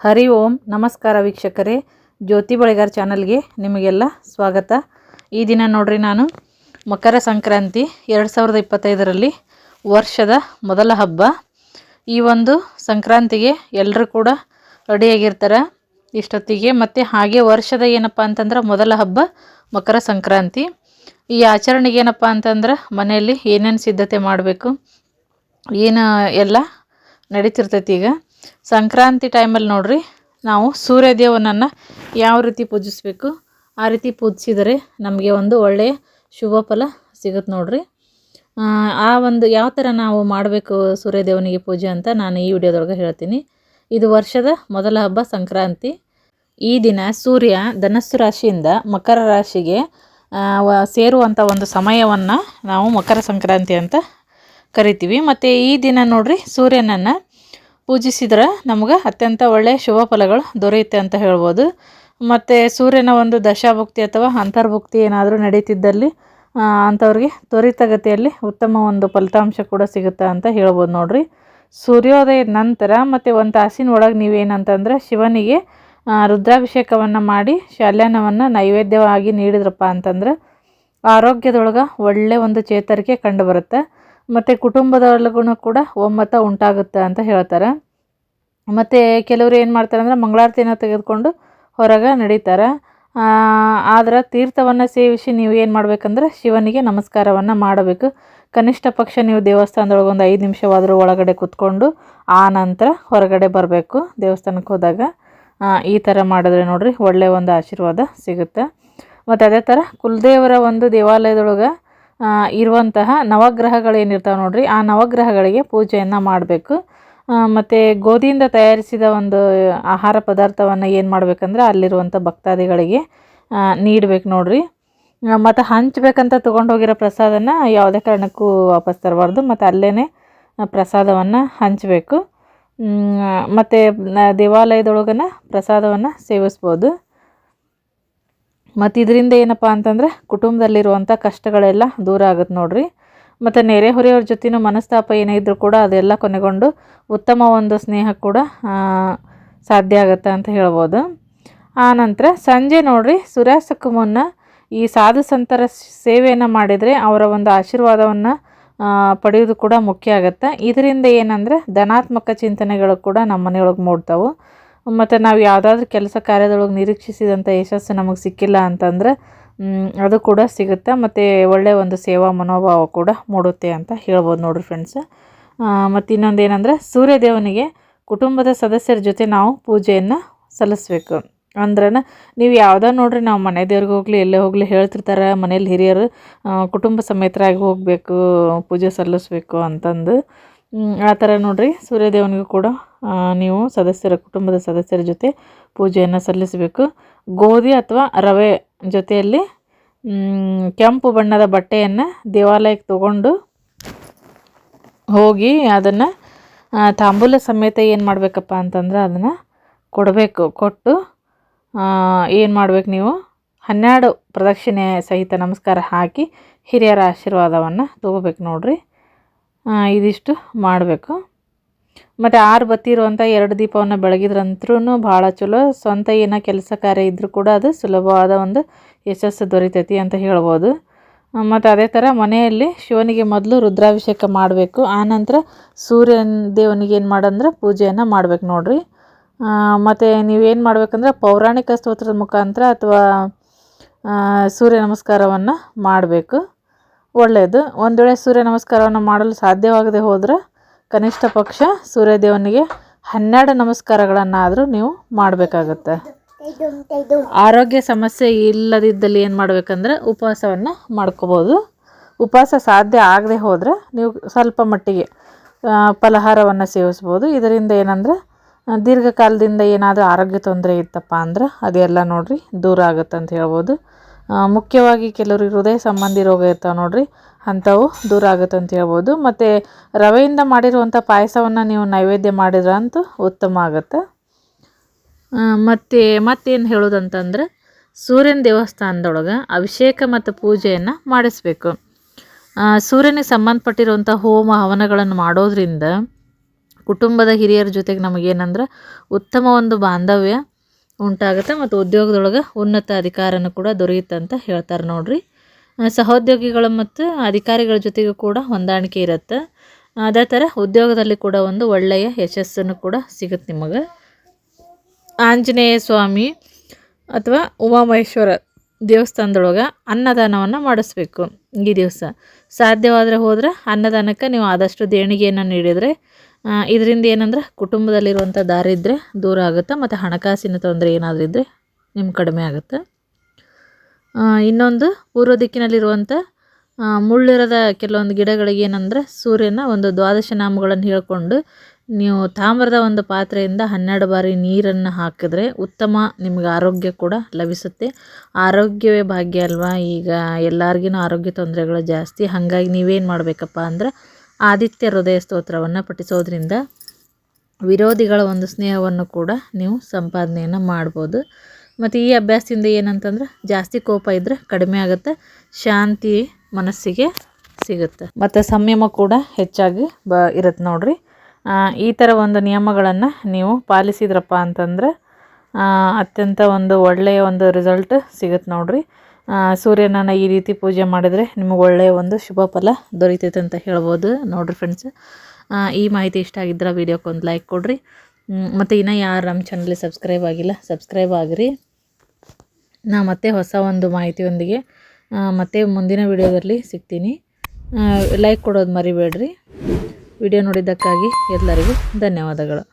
ಹರಿ ಓಂ. ನಮಸ್ಕಾರ ವೀಕ್ಷಕರೇ. ಜ್ಯೋತಿ ಬಳಿಗಾರ್ ಚಾನಲ್ಗೆ ನಿಮಗೆಲ್ಲ ಸ್ವಾಗತ. ಈ ದಿನ ನೋಡ್ರಿ ನಾನು, ಮಕರ ಸಂಕ್ರಾಂತಿ ಎರಡು ಸಾವಿರದ ಇಪ್ಪತ್ತೈದರಲ್ಲಿ ವರ್ಷದ ಮೊದಲ ಹಬ್ಬ. ಈ ಒಂದು ಸಂಕ್ರಾಂತಿಗೆ ಎಲ್ಲರೂ ಕೂಡ ರೆಡಿಯಾಗಿರ್ತಾರೆ. ಇಷ್ಟೊತ್ತಿಗೆ ಮತ್ತು ಹಾಗೆ ವರ್ಷದ ಏನಪ್ಪ ಅಂತಂದ್ರೆ ಮೊದಲ ಹಬ್ಬ ಮಕರ ಸಂಕ್ರಾಂತಿ. ಈ ಆಚರಣೆಗೆ ಏನಪ್ಪ ಅಂತಂದ್ರೆ ಮನೆಯಲ್ಲಿ ಏನೇನು ಸಿದ್ಧತೆ ಮಾಡಬೇಕು, ಏನು ಎಲ್ಲ ನಡೀತಿರ್ತೈತಿ ಈಗ. ಸಂಕ್ರಾಂತಿ ಟೈಮಲ್ಲಿ ನೋಡ್ರಿ ನಾವು ಸೂರ್ಯ ದೇವನನ್ನು ಯಾವ ರೀತಿ ಪೂಜಿಸಬೇಕು ಆ ರೀತಿ ಪೂಜಿಸಿದರೆ ನಮಗೆ ಒಂದು ಒಳ್ಳೆಯ ಶುಭ ಫಲ ಸಿಗುತ್ತೆ ನೋಡ್ರಿ. ಆ, ಒಂದು ಯಾವ ಥರ ನಾವು ಮಾಡಬೇಕು ಸೂರ್ಯ ದೇವನಿಗೆ ಪೂಜೆ ಅಂತ ನಾನು ಈ ವಿಡಿಯೋದೊಳಗೆ ಹೇಳ್ತೀನಿ. ಇದು ವರ್ಷದ ಮೊದಲ ಹಬ್ಬ ಸಂಕ್ರಾಂತಿ. ಈ ದಿನ ಸೂರ್ಯ ಧನಸ್ಸು ರಾಶಿಯಿಂದ ಮಕರ ರಾಶಿಗೆ ಸೇರುವಂಥ ಒಂದು ಸಮಯವನ್ನು ನಾವು ಮಕರ ಸಂಕ್ರಾಂತಿ ಅಂತ ಕರಿತೀವಿ. ಮತ್ತು ಈ ದಿನ ನೋಡ್ರಿ ಸೂರ್ಯನನ್ನು ಪೂಜಿಸಿದ್ರೆ ನಮ್ಗೆ ಅತ್ಯಂತ ಒಳ್ಳೆಯ ಶುಭ ಫಲಗಳು ದೊರೆಯುತ್ತೆ ಅಂತ ಹೇಳ್ಬೋದು. ಮತ್ತು ಸೂರ್ಯನ ಒಂದು ದಶಾಭುಕ್ತಿ ಅಥವಾ ಅಂತರ್ಭುಕ್ತಿ ಏನಾದರೂ ನಡೀತಿದ್ದಲ್ಲಿ ಅಂಥವ್ರಿಗೆ ತ್ವರಿತಗತಿಯಲ್ಲಿ ಉತ್ತಮ ಒಂದು ಫಲಿತಾಂಶ ಕೂಡ ಸಿಗುತ್ತೆ ಅಂತ ಹೇಳ್ಬೋದು ನೋಡಿರಿ. ಸೂರ್ಯೋದಯದ ನಂತರ ಮತ್ತು ಒಂದು ತಾಸಿನ ಒಳಗೆ ನೀವೇನಂತಂದರೆ ಶಿವನಿಗೆ ರುದ್ರಾಭಿಷೇಕವನ್ನು ಮಾಡಿ ಶಾಲ್ಯಾನವನ್ನು ನೈವೇದ್ಯವಾಗಿ ನೀಡಿದ್ರಪ್ಪ ಅಂತಂದ್ರೆ ಆರೋಗ್ಯದೊಳಗೆ ಒಳ್ಳೆಯ ಒಂದು ಚೇತರಿಕೆ ಕಂಡುಬರುತ್ತೆ ಮತ್ತು ಕುಟುಂಬದೊಳಗೂ ಕೂಡ ಒಮ್ಮತ ಉಂಟಾಗುತ್ತೆ ಅಂತ ಹೇಳ್ತಾರೆ. ಮತ್ತು ಕೆಲವರು ಏನು ಮಾಡ್ತಾರೆ ಅಂದರೆ ಮಂಗಳಾರತಿನ ತೆಗೆದುಕೊಂಡು ಹೊರಗೆ ನಡೀತಾರೆ. ಆದ್ರೆ ತೀರ್ಥವನ್ನು ಸೇವಿಸಿ ನೀವು ಏನು ಮಾಡಬೇಕಂದ್ರೆ ಶಿವನಿಗೆ ನಮಸ್ಕಾರವನ್ನು ಮಾಡಬೇಕು. ಕನಿಷ್ಠ ಪಕ್ಷ ನೀವು ದೇವಸ್ಥಾನದೊಳಗೆ ಒಂದು ಐದು ನಿಮಿಷವಾದರೂ ಒಳಗಡೆ ಕೂತ್ಕೊಂಡು ಆ ನಂತರ ಹೊರಗಡೆ ಬರಬೇಕು ದೇವಸ್ಥಾನಕ್ಕೆ ಹೋದಾಗ. ಈ ಥರ ಮಾಡಿದ್ರೆ ನೋಡಿರಿ ಒಳ್ಳೆಯ ಒಂದು ಆಶೀರ್ವಾದ ಸಿಗುತ್ತೆ. ಮತ್ತು ಅದೇ ಥರ ಕುಲದೇವರ ಒಂದು ದೇವಾಲಯದೊಳಗೆ ಇರುವಂತಹ ನವಗ್ರಹಗಳೇನಿರ್ತಾವೆ ನೋಡ್ರಿ, ಆ ನವಗ್ರಹಗಳಿಗೆ ಪೂಜೆಯನ್ನು ಮಾಡಬೇಕು. ಮತ್ತು ಗೋಧಿಯಿಂದ ತಯಾರಿಸಿದ ಒಂದು ಆಹಾರ ಪದಾರ್ಥವನ್ನು ಏನು ಮಾಡಬೇಕಂದ್ರೆ ಅಲ್ಲಿರುವಂಥ ಭಕ್ತಾದಿಗಳಿಗೆ ನೀಡಬೇಕು ನೋಡ್ರಿ. ಮತ್ತು ಹಂಚಬೇಕಂತ ತೊಗೊಂಡು ಹೋಗಿರೋ ಪ್ರಸಾದನ ಯಾವುದೇ ಕಾರಣಕ್ಕೂ ವಾಪಸ್ ತರಬಾರ್ದು, ಮತ್ತು ಅಲ್ಲೇ ಪ್ರಸಾದವನ್ನು ಹಂಚಬೇಕು. ಮತ್ತು ದೇವಾಲಯದೊಳಗನ ಪ್ರಸಾದವನ್ನು ಸೇವಿಸ್ಬೋದು. ಮತ್ತು ಇದರಿಂದ ಏನಪ್ಪ ಅಂತಂದ್ರೆ ಕುಟುಂಬದಲ್ಲಿರುವಂಥ ಕಷ್ಟಗಳೆಲ್ಲ ದೂರ ಆಗುತ್ತೆ ನೋಡಿರಿ. ಮತ್ತು ನೆರೆಹೊರೆಯವ್ರ ಜೊತೆನೂ ಮನಸ್ತಾಪ ಏನೇ ಇದ್ದರೂ ಕೂಡ ಅದೆಲ್ಲ ಕೊನೆಗೊಂಡು ಉತ್ತಮ ಒಂದು ಸ್ನೇಹ ಕೂಡ ಸಾಧ್ಯ ಆಗುತ್ತೆ ಅಂತ ಹೇಳ್ಬೋದು. ಆನಂತರ ಸಂಜೆ ನೋಡಿರಿ, ಸೂರ್ಯಾಸ್ತಕ್ಕೂ ಮುನ್ನ ಈ ಸಾಧು ಸಂತರ ಸೇವೆಯನ್ನು ಮಾಡಿದರೆ ಅವರ ಒಂದು ಆಶೀರ್ವಾದವನ್ನು ಪಡೆಯೋದು ಕೂಡ ಮುಖ್ಯ ಆಗುತ್ತೆ. ಇದರಿಂದ ಏನಂದರೆ ಧನಾತ್ಮಕ ಚಿಂತನೆಗಳು ಕೂಡ ನಮ್ಮ ಮನೆಯೊಳಗೆ ಮೂಡ್ತಾವೆ. ಮತ್ತು ನಾವು ಯಾವುದಾದ್ರೂ ಕೆಲಸ ಕಾರ್ಯದೊಳಗೆ ನಿರೀಕ್ಷಿಸಿದಂಥ ಯಶಸ್ಸು ನಮಗೆ ಸಿಕ್ಕಿಲ್ಲ ಅಂತಂದ್ರೆ ಅದು ಕೂಡ ಸಿಗುತ್ತೆ. ಮತ್ತು ಒಳ್ಳೆಯ ಒಂದು ಸೇವಾ ಮನೋಭಾವ ಕೂಡ ಮೂಡುತ್ತೆ ಅಂತ ಹೇಳ್ಬೋದು ನೋಡ್ರಿ ಫ್ರೆಂಡ್ಸ್ ಮತ್ತು ಇನ್ನೊಂದು ಏನಂದ್ರೆ, ಸೂರ್ಯದೇವನಿಗೆ ಕುಟುಂಬದ ಸದಸ್ಯರ ಜೊತೆ ನಾವು ಪೂಜೆಯನ್ನು ಸಲ್ಲಿಸ್ಬೇಕು. ಅಂದ್ರೆ ನೀವು ಯಾವುದೋ ನೋಡ್ರಿ, ನಾವು ಮನೆ ದೇವ್ರಿಗೆ ಹೋಗಲಿ, ಎಲ್ಲೇ ಹೋಗಲಿ ಹೇಳ್ತಿರ್ತಾರೆ, ಮನೇಲಿ ಹಿರಿಯರು ಕುಟುಂಬ ಸಮೇತರಾಗಿ ಹೋಗಬೇಕು, ಪೂಜೆ ಸಲ್ಲಿಸ್ಬೇಕು ಅಂತಂದು. ಆ ಥರ ನೋಡಿರಿ. ಸೂರ್ಯದೇವನಿಗೂ ಕೂಡ ನೀವು ಸದಸ್ಯರ ಕುಟುಂಬದ ಸದಸ್ಯರ ಜೊತೆ ಪೂಜೆಯನ್ನು ಸಲ್ಲಿಸಬೇಕು. ಗೋಧಿ ಅಥವಾ ರವೆ ಜೊತೆಯಲ್ಲಿ ಕೆಂಪು ಬಣ್ಣದ ಬಟ್ಟೆಯನ್ನು ದೇವಾಲಯಕ್ಕೆ ತಗೊಂಡು ಹೋಗಿ ಅದನ್ನು ತಾಂಬೂಲ ಸಮೇತ ಏನು ಮಾಡಬೇಕಪ್ಪ ಅಂತಂದ್ರೆ ಅದನ್ನು ಕೊಡಬೇಕು. ಕೊಟ್ಟು ಏನು ಮಾಡಬೇಕು ನೀವು? ಹನ್ನೆರಡು ಪ್ರದಕ್ಷಿಣೆ ಸಹಿತ ನಮಸ್ಕಾರ ಹಾಕಿ ಹಿರಿಯರ ಆಶೀರ್ವಾದವನ್ನು ತೊಗೋಬೇಕು ನೋಡ್ರಿ. ಇದಿಷ್ಟು ಮಾಡಬೇಕು. ಮತ್ತು ಆರು ಬತ್ತಿ ಇರುವಂಥ ಎರಡು ದೀಪವನ್ನು ಬೆಳಗಿದ್ರಂತ್ರೂ ಭಾಳ ಚಲೋ. ಸ್ವಂತ ಏನೋ ಕೆಲಸ ಕಾರ್ಯ ಇದ್ದರೂ ಕೂಡ ಅದು ಸುಲಭವಾದ ಒಂದು ಯಶಸ್ಸು ದೊರಿತೈತಿ ಅಂತ ಹೇಳ್ಬೋದು. ಮತ್ತು ಅದೇ ಥರ ಮನೆಯಲ್ಲಿ ಶಿವನಿಗೆ ಮೊದಲು ರುದ್ರಾಭಿಷೇಕ ಮಾಡಬೇಕು. ಆನಂತರ ಸೂರ್ಯನ ದೇವನಿಗೆ ಏನು ಮಾಡಂದ್ರೆ ಪೂಜೆಯನ್ನು ಮಾಡ್ಬೇಕು ನೋಡ್ರಿ. ಮತ್ತು ನೀವೇನು ಮಾಡಬೇಕಂದ್ರೆ ಪೌರಾಣಿಕ ಸ್ತೋತ್ರದ ಮುಖಾಂತರ ಅಥವಾ ಸೂರ್ಯ ನಮಸ್ಕಾರವನ್ನು ಮಾಡಬೇಕು. ಒಳ್ಳೆಯದು ಒಂದು ವೇಳೆ ಸೂರ್ಯ ನಮಸ್ಕಾರವನ್ನು ಮಾಡಲು ಸಾಧ್ಯವಾಗದೆ ಹೋದರೆ ಕನಿಷ್ಠ ಪಕ್ಷ ಸೂರ್ಯದೇವನಿಗೆ ಹನ್ನೆರಡು ನಮಸ್ಕಾರಗಳನ್ನಾದರೂ ನೀವು ಮಾಡಬೇಕಾಗತ್ತೆ. ಆರೋಗ್ಯ ಸಮಸ್ಯೆ ಇಲ್ಲದಿದ್ದಲ್ಲಿ ಏನು ಮಾಡಬೇಕಂದ್ರೆ ಉಪವಾಸವನ್ನು ಮಾಡ್ಕೋಬೋದು. ಉಪವಾಸ ಸಾಧ್ಯ ಆಗದೆ ಹೋದರೆ ನೀವು ಸ್ವಲ್ಪ ಮಟ್ಟಿಗೆ ಫಲಹಾರವನ್ನು ಸೇವಿಸ್ಬೋದು. ಇದರಿಂದ ಏನಂದ್ರೆ ದೀರ್ಘಕಾಲದಿಂದ ಏನಾದರೂ ಆರೋಗ್ಯ ತೊಂದರೆ ಇತ್ತಪ್ಪ ಅಂದ್ರೆ ಅದೆಲ್ಲ ನೋಡಿರಿ ದೂರ ಆಗುತ್ತೆ ಅಂತ ಹೇಳ್ಬೋದು. ಮುಖ್ಯವಾಗಿ ಕೆಲವ್ರಿಗೆ ಹೃದಯ ಸಂಬಂಧಿ ರೋಗ ಇರ್ತಾವೆ ನೋಡ್ರಿ, ಅಂಥವು ದೂರ ಆಗುತ್ತೆ ಅಂತ ಹೇಳ್ಬೋದು. ಮತ್ತು ರವೆಯಿಂದ ಮಾಡಿರುವಂಥ ಪಾಯಸವನ್ನು ನೀವು ನೈವೇದ್ಯ ಮಾಡಿದ್ರೆ ಅಂತೂ ಉತ್ತಮ ಆಗುತ್ತೆ. ಮತ್ತು ಮತ್ತೇನು ಹೇಳೋದಂತಂದರೆ, ಸೂರ್ಯನ ದೇವಸ್ಥಾನದೊಳಗೆ ಅಭಿಷೇಕ ಮತ್ತು ಪೂಜೆಯನ್ನು ಮಾಡಿಸ್ಬೇಕು. ಸೂರ್ಯನಿಗೆ ಸಂಬಂಧಪಟ್ಟಿರುವಂಥ ಹೋಮ ಹವನಗಳನ್ನು ಮಾಡೋದ್ರಿಂದ ಕುಟುಂಬದ ಹಿರಿಯರ ಜೊತೆಗೆ ನಮಗೇನಂದ್ರೆ ಉತ್ತಮ ಒಂದು ಬಾಂಧವ್ಯ ಉಂಟಾಗುತ್ತೆ ಮತ್ತು ಉದ್ಯೋಗದೊಳಗೆ ಉನ್ನತ ಅಧಿಕಾರನೂ ಕೂಡ ದೊರೆಯುತ್ತೆ ಅಂತ ಹೇಳ್ತಾರೆ ನೋಡಿರಿ. ಸಹೋದ್ಯೋಗಿಗಳು ಮತ್ತು ಅಧಿಕಾರಿಗಳ ಜೊತೆಗೂ ಕೂಡ ಹೊಂದಾಣಿಕೆ ಇರುತ್ತೆ. ಅದೇ ಥರ ಉದ್ಯೋಗದಲ್ಲಿ ಕೂಡ ಒಂದು ಒಳ್ಳೆಯ ಯಶಸ್ಸನ್ನು ಕೂಡ ಸಿಗುತ್ತೆ ನಿಮಗೆ. ಆಂಜನೇಯ ಸ್ವಾಮಿ ಅಥವಾ ಉಮಾಮಹೇಶ್ವರ ದೇವಸ್ಥಾನದೊಳಗೆ ಅನ್ನದಾನವನ್ನು ಮಾಡಿಸ್ಬೇಕು ಈ ದಿವಸ. ಸಾಧ್ಯವಾದರೆ ಹೋದ್ರೆ ಅನ್ನದಾನಕ್ಕೆ ನೀವು ಆದಷ್ಟು ದೇಣಿಗೆಯನ್ನು ನೀಡಿದರೆ ಇದರಿಂದ ಏನಂದ್ರೆ ಕುಟುಂಬದಲ್ಲಿರುವಂಥ ದಾರಿದ್ರ್ಯ ದೂರ ಆಗುತ್ತೆ, ಮತ್ತು ಹಣಕಾಸಿನ ತೊಂದರೆ ಏನಾದರೂ ಇದ್ದರೆ ನಿಮ್ಮ ಕಡಿಮೆ ಆಗುತ್ತೆ. ಇನ್ನೊಂದು ಪೂರ್ವ ದಿಕ್ಕಿನಲ್ಲಿರುವಂಥ ಮುಳ್ಳಿರದ ಕೆಲವೊಂದು ಗಿಡಗಳಿಗೆ ಏನಂದ್ರೆ ಸೂರ್ಯನ ಒಂದು ದ್ವಾದಶ ನಾಮಗಳನ್ನು ಹೇಳ್ಕೊಂಡು ನೀವು ತಾಮ್ರದ ಒಂದು ಪಾತ್ರೆಯಿಂದ ಹನ್ನೆರಡು ಬಾರಿ ನೀರನ್ನು ಹಾಕಿದ್ರೆ ಉತ್ತಮ ನಿಮಗೆ ಆರೋಗ್ಯ ಕೂಡ ಲಭಿಸುತ್ತೆ. ಆರೋಗ್ಯವೇ ಭಾಗ್ಯ ಅಲ್ವಾ? ಈಗ ಎಲ್ಲರಿಗೂ ಆರೋಗ್ಯ ತೊಂದರೆಗಳು ಜಾಸ್ತಿ, ಹಾಗಾಗಿ ನೀವೇನು ಮಾಡಬೇಕಪ್ಪ ಅಂದ್ರೆ ಆದಿತ್ಯ ಹೃದಯ ಸ್ತೋತ್ರವನ್ನು ಪಠಿಸೋದ್ರಿಂದ ವಿರೋಧಿಗಳ ಒಂದು ಸ್ನೇಹವನ್ನು ಕೂಡ ನೀವು ಸಂಪಾದನೆಯನ್ನು ಮಾಡ್ಬೋದು. ಮತ್ತು ಈ ಅಭ್ಯಾಸದಿಂದ ಏನಂತಂದ್ರೆ ಜಾಸ್ತಿ ಕೋಪ ಇದ್ದರೆ ಕಡಿಮೆ ಆಗುತ್ತೆ, ಶಾಂತಿ ಮನಸ್ಸಿಗೆ ಸಿಗುತ್ತೆ. ಮತ್ತು ಸಂಯಮ ಕೂಡ ಹೆಚ್ಚಾಗಿ ಬ ಇರುತ್ತೆ ನೋಡಿರಿ. ಈ ಥರ ಒಂದು ನಿಯಮಗಳನ್ನು ನೀವು ಪಾಲಿಸಿದ್ರಪ್ಪ ಅಂತಂದ್ರೆ ಅತ್ಯಂತ ಒಂದು ಒಳ್ಳೆಯ ಒಂದು ರಿಸಲ್ಟ್ ಸಿಗುತ್ತೆ ನೋಡ್ರಿ. ಸೂರ್ಯನನ್ನು ಈ ರೀತಿ ಪೂಜೆ ಮಾಡಿದರೆ ನಿಮಗೆ ಒಳ್ಳೆಯ ಒಂದು ಶುಭ ಫಲ ದೊರೀತೈತೆ ಅಂತ ಹೇಳ್ಬೋದು ನೋಡಿರಿ ಫ್ರೆಂಡ್ಸ್ ಈ ಮಾಹಿತಿ ಇಷ್ಟ ಆಗಿದ್ರೆ ವಿಡಿಯೋಕ್ಕೆ ಒಂದು ಲೈಕ್ ಕೊಡ್ರಿ. ಮತ್ತು ಇನ್ನೂ ಯಾರು ನಮ್ಮ ಚಾನಲ್ಗೆ ಸಬ್ಸ್ಕ್ರೈಬ್ ಆಗಿಲ್ಲ ಸಬ್ಸ್ಕ್ರೈಬ್ ಆಗಿರಿ. ನಾ ಮತ್ತೆ ಹೊಸ ಒಂದು ಮಾಹಿತಿಯೊಂದಿಗೆ ಮತ್ತೆ ಮುಂದಿನ ವಿಡಿಯೋದಲ್ಲಿ ಸಿಗ್ತೀನಿ. ಲೈಕ್ ಕೊಡೋದು ಮರಿಬೇಡ್ರಿ. ವಿಡಿಯೋ ನೋಡಿದ್ದಕ್ಕಾಗಿ ಎಲ್ಲರಿಗೂ ಧನ್ಯವಾದಗಳು.